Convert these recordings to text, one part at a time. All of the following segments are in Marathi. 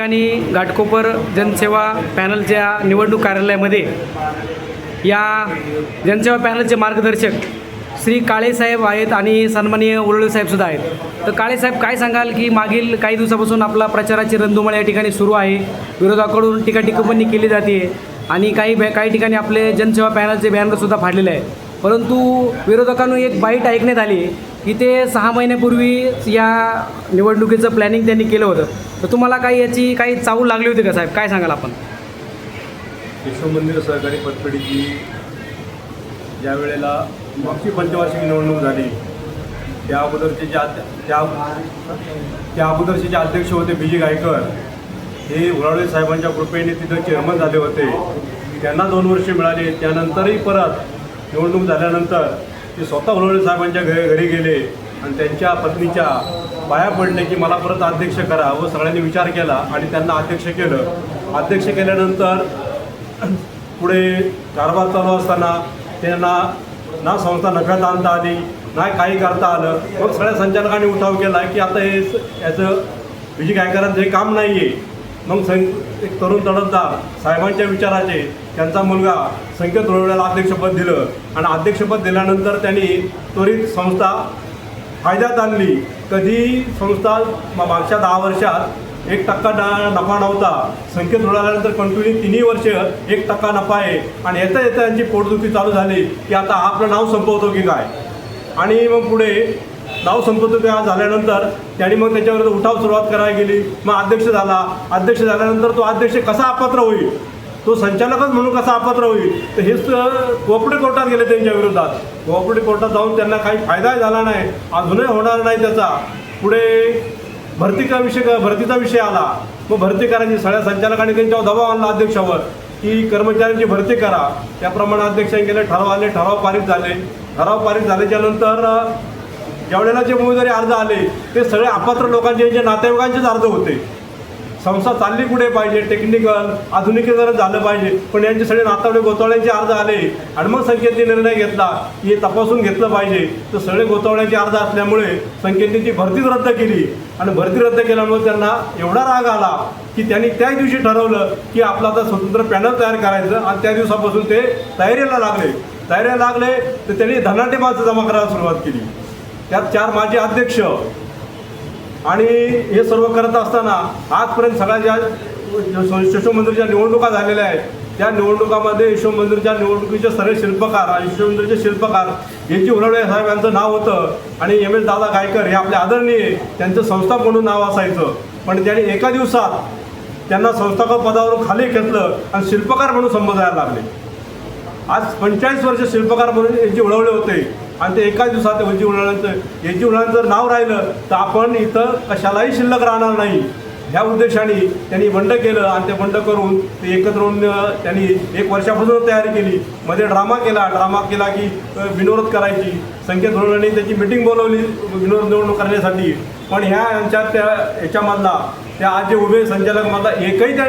ठिकाणी घाटकोपर जनसेवा पॅनलच्या निवडणूक कार्यालयामध्ये या जनसेवा पॅनलचे मार्गदर्शक श्री काळेसाहेब आहेत आणि सन्माननीय उरळे साहेबसुद्धा आहेत. तर काळेसाहेब काय सांगाल की मागील काही दिवसापासून आपला प्रचाराची रणधुमाळी या ठिकाणी सुरू आहे. विरोधाकडून टीका केली जाते आणि काही बॅ काही ठिकाणी आपले जनसेवा पॅनलचे बॅनरसुद्धा फाडलेले आहे परंतु विरोधकांनी एक बाईट ऐकण्यात आली की ते सहा महिन्यापूर्वी या निवडणुकीचं प्लॅनिंग त्यांनी केलं होतं. तर तुम्हाला काही याची काही चावू लागली होती का साहेब? काय सांगाल आपण? विश्व मंदिर सहकारी पतपेढीची ज्या वेळेला मागची पंचवार्षिक निवडणूक झाली त्या अगोदरचे जे त्या त्या अगोदरचे जे अध्यक्ष होते बी जी गायकर हे उरावळे साहेबांच्या कृपेने तिथं चेअरमन झाले होते. त्यांना दोन वर्षे मिळाले. त्यानंतरही परत निवडणूक झाल्यानंतर ते स्वतः उलवडे साहेबांच्या घरी घरी गेले आणि त्यांच्या पत्नीच्या पाया पडले की मला परत अध्यक्ष करा व सगळ्यांनी विचार केला आणि त्यांना अध्यक्ष केलं. अध्यक्ष केल्यानंतर पुढे कारभार चालू असताना त्यांना ना संस्था नफ्यात आणता आली ना काही करता आलं. मग सगळ्या संचालकांनी उठाव केला की आता हे याचं विजय गायकरांचं हे काम नाही आहे मग सं एक तरुण तडफदार साहेबांच्या विचाराचे त्यांचा मुलगा संकेत रोवड्याला अध्यक्षपद दिलं. आणि अध्यक्षपद दिल्यानंतर त्यांनी त्वरित संस्था फायद्यात आणली. कधी संस्था मागच्या दहा वर्षात एक टक्का नफा नव्हता. संकेत रुळाल्यानंतर कंटिन्यू तिन्ही वर्ष एक टक्का नफा आहे. आणि येता येता यांची पोटदुखी चालू झाली की आता आपलं नाव संपवतो की काय? आणि मग पुढे नाव संपवतो झाल्यानंतर त्यांनी मग त्याच्यावर उठाव सुरुवात करायला गेली. मग अध्यक्ष झाला. अध्यक्ष झाल्यानंतर तो अध्यक्ष कसा अपात्र होईल? तो संचालकच म्हणून कसा अपात्र होईल? तर हेच कोऑपरेटिव्ह कोर्टात गेले त्यांच्या विरोधात. कोऑपरेटिव्ह कोर्टात जाऊन त्यांना काही फायदाही झाला नाही. अजूनही होणार नाही त्याचा. पुढे भरती का विषय भरतीचा विषय आला. मग भरती करायची. सगळ्या संचालकांनी त्यांच्यावर दबाव आणला अध्यक्षावर. की कर्मचाऱ्यांची भरती करा. त्याप्रमाणे अध्यक्षांनी केले. ठराव आले. ठराव पारित झाले. ठराव पारित झाल्याच्यानंतर ज्यावेळेला जे उमेदवारी अर्ज आले ते सगळे अपात्र लोकांचे जे नातेवाईकांचेच अर्ज होते. संस्था चालली कुठे पाहिजे टेक्निकल आधुनिकीकरण झालं पाहिजे पण यांचे सगळे नातावडे गोतावळ्यांचे अर्ज आले आणि मग संकेतने निर्णय घेतला की हे तपासून घेतलं पाहिजे. तर सगळे गोतावळ्यांचे अर्ज असल्यामुळे संकेतने ती भरतीच रद्द केली. आणि भरती रद्द केल्यामुळे त्यांना एवढा राग आला की त्यांनी त्याच दिवशी ठरवलं की आपलं आता स्वतंत्र पॅनल तयार करायचं आणि त्या दिवसापासून ते तयारीला लागले. तयारीला लागले तर त्यांनी धनाटे माणसं जमा करायला सुरुवात केली. त्यात चार माजी अध्यक्ष. आणि हे सर्व करत असताना आजपर्यंत सगळ्या ज्या यशो मंदिरच्या निवडणुका झालेल्या आहेत त्या निवडणुकामध्ये यशो मंदिरच्या निवडणुकीचे सर्व शिल्पकार आणि यशो मंदिरचे शिल्पकार यांची उलवडे साहेब यांचं नाव होतं आणि एम एस दादा गायकर हे आपले आदरणीय त्यांचं संस्थापक म्हणून नाव असायचं. पण त्यांनी एका दिवसात त्यांना संस्थापक पदावरून खाली घेतलं आणि शिल्पकार म्हणून संबोधायला लागले. आज पंचेचाळीस वर्ष शिल्पकार म्हणून यांची उळवले होते. आणि ते एका दिवसात यांची उडवण्याचं यांची जी जर नाव राहिलं तर आपण इथं कशालाही शिल्लक राहणार नाही. ह्या उद्देशाने त्यांनी बंड केलं आणि ते बंड करून ते एकत्र होऊन त्यांनी एक वर्षापासून तयारी केली. मध्ये ड्रामा केला. ड्रामा केला की विनोद करायची. संकेत धोरणाने त्याची मिटिंग बोलवली विनोद निवडणूक करण्यासाठी. पण ह्या यांच्या त्या याच्यामधला त्या आज जे उभे संचालक मधला एकही त्या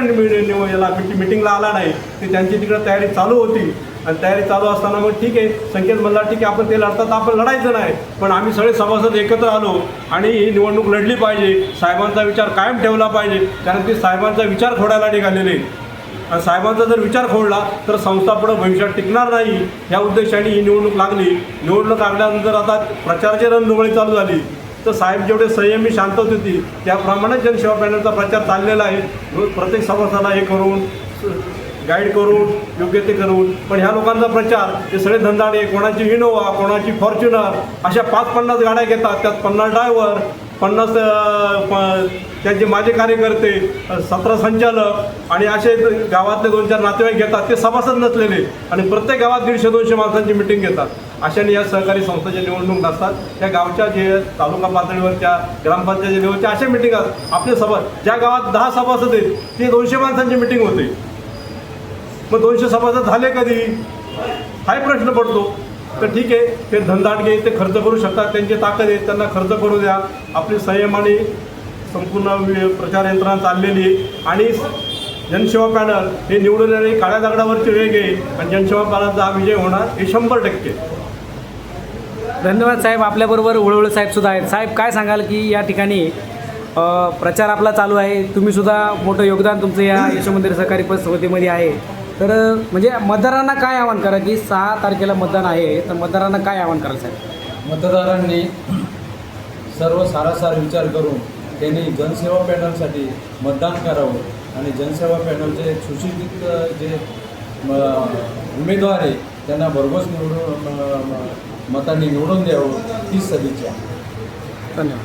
याला मिटिंगला आला नाही. ते त्यांची तिकडे तयारी चालू होती. आणि तयारी चालू असताना मग ठीक आहे संकेत म्हणला ठीक आहे आपण ते लढतात आपण लढायचं नाही. पण आम्ही सगळे सभासद एकत्र आलो आणि ही निवडणूक लढली पाहिजे. साहेबांचा विचार कायम ठेवला पाहिजे. कारण ते साहेबांचा विचार खोडायला निघालेले. आणि साहेबांचा जर विचार खोडला तर संस्था पुढं भविष्यात टिकणार नाही. या उद्देशाने ही निवडणूक लागली. निवडणूक लागल्यानंतर आता प्रचाराची रणधुमाळी चालू झाली. तर साहेब जेवढे संयमी शांत होती त्याप्रमाणे जनसेवा पॅनलचा प्रचार चाललेला आहे. प्रत्येक सभासदाला हे करून गाईड करून योग्य ते करून. पण ह्या लोकांचा प्रचार हे सगळे धंदाडे कोणाची इनोवा कोणाची फॉर्च्युनर अशा पाच पन्नास गाड्या घेतात. त्यात पन्नास ड्रायव्हर पन्नास प- त्यांचे माझे कार्यकर्ते सतरा संचालक आणि असे गावातले दोन चार नातेवाईक घेतात. ते सभासद नसलेले. आणि प्रत्येक गावात दीडशे दोनशे माणसांची मिटिंग घेतात. अशाने या सहकारी संस्थेच्या निवडणूक नसतात त्या गावच्या जे तालुका पातळीवरच्या ग्रामपंचायत लेवलच्या अशा मिटिंग आपले सभा ज्या गावात दहा सभासद आहेत ते दोनशे माणसांची मिटिंग होते. मग दोनशे सभासद झाले कधी? हाही प्रश्न पडतो. तर ठीक आहे ते धंदाटगे ते खर्च करू शकतात त्यांची ताकद आहे त्यांना खर्च करू द्या. आपली संयमाने संपूर्ण प्रचार यंत्रणा चाललेली आहे. आणि जनसेवा पॅनल हे निवडून काळ्या दगडावरची वेग आहे. आणि जनसेवा पॅनलचा हा विजय होणार हे शंभर टक्के. धन्यवाद साहेब आपल्याबरोबर उळवळे साहेबसुद्धा आहेत. साहेब काय सांगाल की या ठिकाणी प्रचार आपला चालू आहे. तुम्ही सुद्धा मोठं योगदान तुमचं या यशोमंदिर सहकारी पत समितीमध्ये आहे. तर म्हणजे मतदारांना काय आवाहन करा की सहा तारखेला मतदान आहे तर मतदारांना काय आवाहन कराल साहेब? मतदारांनी सर्व सारासार विचार करून त्यांनी जनसेवा पॅनलसाठी मतदान करावं आणि जनसेवा पॅनलचे सुशिक्षित जे म, उमेदवार आहे त्यांना भरघोस निवडून म, मतांनी निवडून द्यावं हीच सदिच्छा धन्यवाद.